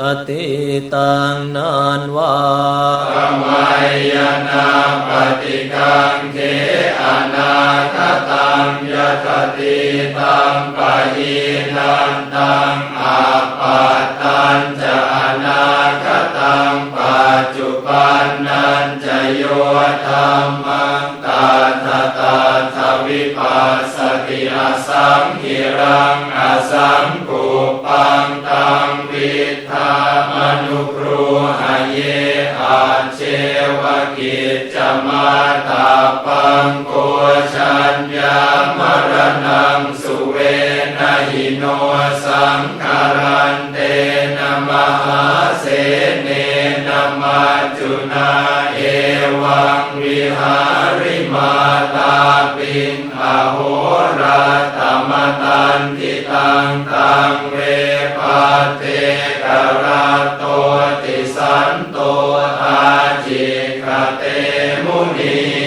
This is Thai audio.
อติตังนานวาธรรมานาปฏิกังเขอนาคตังยตติตังปะหินันตังอาปัตตันจะอนาคตังปัจจุบันนันจะโยธรรมังตา ทวิปัสสติอสังหิรังอสังกุปังตังวิทามนุครูหเยอาเชวกิจจมาตาปังโกชัญญามรณังสุเวนหิโนสังคารันเตนะมหาเสเนนะมัจจุนาเอวังวิหาริมาตา โหราตมตันติตังตังเวปาเตกราโตติสันโตอาจิกเตมุนี